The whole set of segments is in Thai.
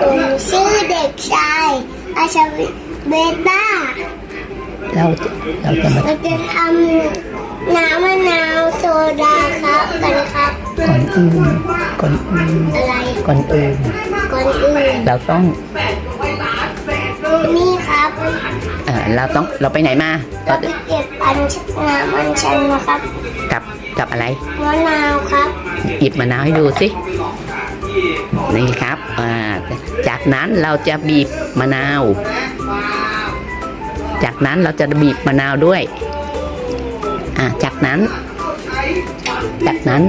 ผมชื่อเด็กชายอาชวิเบต้า เราจะเราจะมาเราจะทำน้ำมะนาวโซดาครับกันครับ ก่อนอื่นก่อนอื่นอะไรก่อนอื่นก่อนอื่นเราต้องนี่ครับเอ่อเราต้องเราไปไหนมาเราไปเก็บอันน้ำอันชันนะครับ กับกับอะไรมะนาวครับหยิบมะนาวให้ดูสิ นี่ครับอ่าจากนั้นเราจะบีบมะนาว จากนั้นเราจะบีบมะนาวด้วยอ่าจากนั้น จากนั้น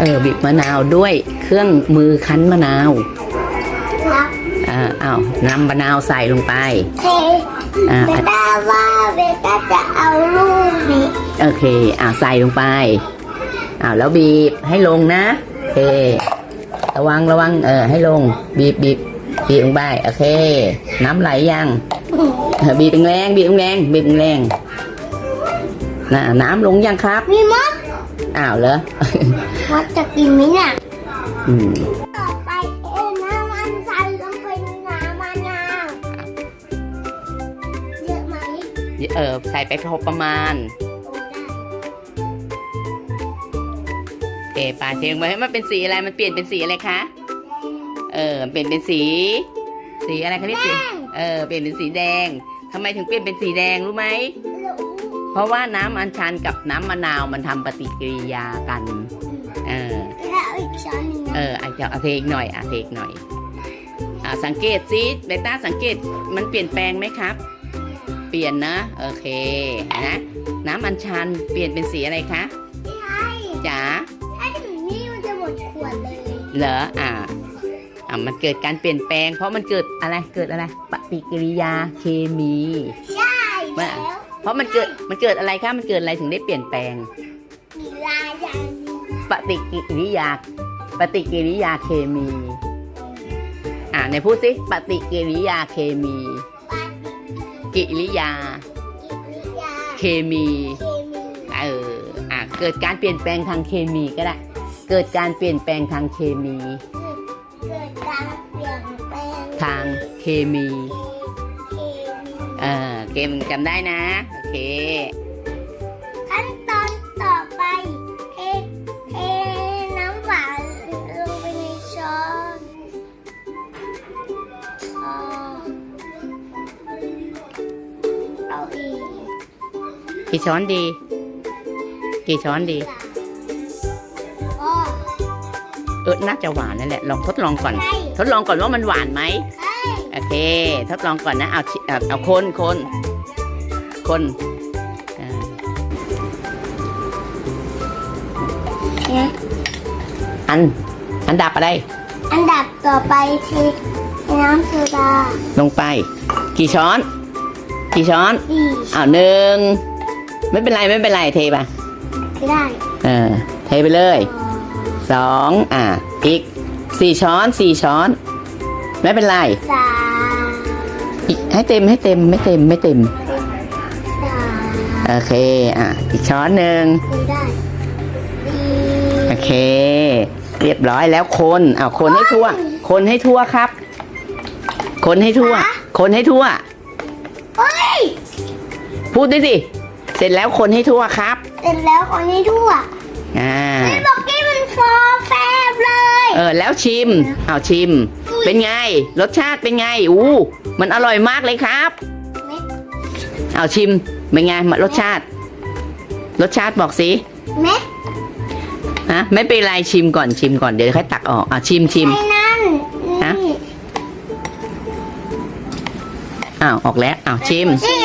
เออบีบมะนาวด้วยเครื่องมือคั้นมะนาวครับอ่าอ้าวนำมะนาวใส่ลงไปเทอ่าเบต้าว่าเบต้าจะเอาลูกนี้โอเค อ่าใส่ลงไปอ่าแล้วบีบให้ลงนะโอเค ระวังระวังเออให้ลง บีบบีบบีบลงไปโอเค น้ำไหลยังเออบีบแรงๆบีบแรงๆบีบแรงๆน่ะน้ำลงยังครับ มีมดอ้าวเหรอมดจะกินไหมเนี่ยอืมต่อไปเอ็น้ำมันชันลงไปในน้ำมะนาวเยอะไหมเออใส่ไปพอประมาณ เคปลาเทียงไว้ให้มันเป็นสีอะไรมันเปลี่ยนเป็นสีอะไรคะเออเปลี่ยนเป็นสี สีอะไรคะนี่สีเออเปลี่ยนเป็นสีแดงทำไมถึงเปลี่ยนเป็นสีแดงรู้ไหมแล้วเพราะว่าน้ำอัญชันกับน้ำมะนาวมันทำปฏิกิริยากัน เออแล้วอีกช้อนหนึงเอนะออาจจะเอาเทอีกหน่อยอะเทอีกหน่อยอ่าสังเกตซิเบต้าสังเกตมันเปลี่ยนแปลงไหมครับ เปลี่ยนนะโอเคนะน้ำอัญชันเปลี่ยนเป็นสีอะไรคะใช่จ๋า เลยเหรออ่าอ่ามันเกิดการเปลี่ยนแปลง เพราะมันเกิดอะไรเกิดอะไรปฏิกิริยาเคมีใช่แล้วเพราะมันเกิดมันเกิดอะไรคะมันเกิดอะไรถึงได้เปลี่ยนแปลงมีลายอย่างหนึ่งปฏิกิริยา ปฏิกิริยาเคมี อ่าไหนพูดสิปฏิกิริยาเคมี ปฏิกิริยา กิริยาเคมีเคมี เอออะเกิดการเปลี่ยนแปลงทางเคมีก็ได้ เกิดการเปลี่ยนแปลงทางเคมี เกิดการเปลี่ยนแปลงทางเคมีเคมีเออเกมจำได้นะ โอเค ขั้นตอนต่อไปเทเทน้ำหวานลงไปในช้อนอ๋อเอาอีกกี่ช้อนดี กี่ช้อนดีอ๋อ เออน่าจะหวานนั่นแหละลองทดลองก่อนใช่ทดลองก่อนว่ามันหวานไหมใช่โอเค ทดลองก่อนนะเอาชิเอาเอาคนคนคนอ่าเนี่ยอันอันดับอะไร อันดับต่อไปคือน้ำโซดาลงไป กี่ช้อน กี่ช้อนสี่อ้าวหนึ่งไม่เป็นไรไม่เป็นไรเทไปก็ได้ เออ เทไปเลย สองอะอีกสี่ช้อนสี่ช้อน ไม่เป็นไรสามอีกให้เต็มให้เต็มไม่เต็มไม่เต็ม สามโอเค อะ อีกช้อนหนึ่งไม่ได้สี่โอเค เรียบร้อยแล้วคนอ้าวคนให้ทั่ว คนให้ทั่วครับ คนให้ทั่ว คนให้ทั่ว เฮ้ย พูดด้วยสิ เสร็จแล้วคนให้ทั่วครับ เสร็จแล้วคนนี้ทั่วอ่า ไม่บอกกี้มัน ฟอแฟบเลย เออแล้วชิมเอาชิม เป็นไง รสชาติเป็นไงอู้มันอร่อยมากเลยครับเม็ดเอาชิมเป็นไงรสชาติ รสชาติบอกสิเม็ดฮะไม่เป็นไรชิมก่อนชิมก่อนเดี๋ยวค่อยตักออกอะชิมชิมไอ้นั่นฮะนี่อ้าวออกแล้วอ้าวชิม นี่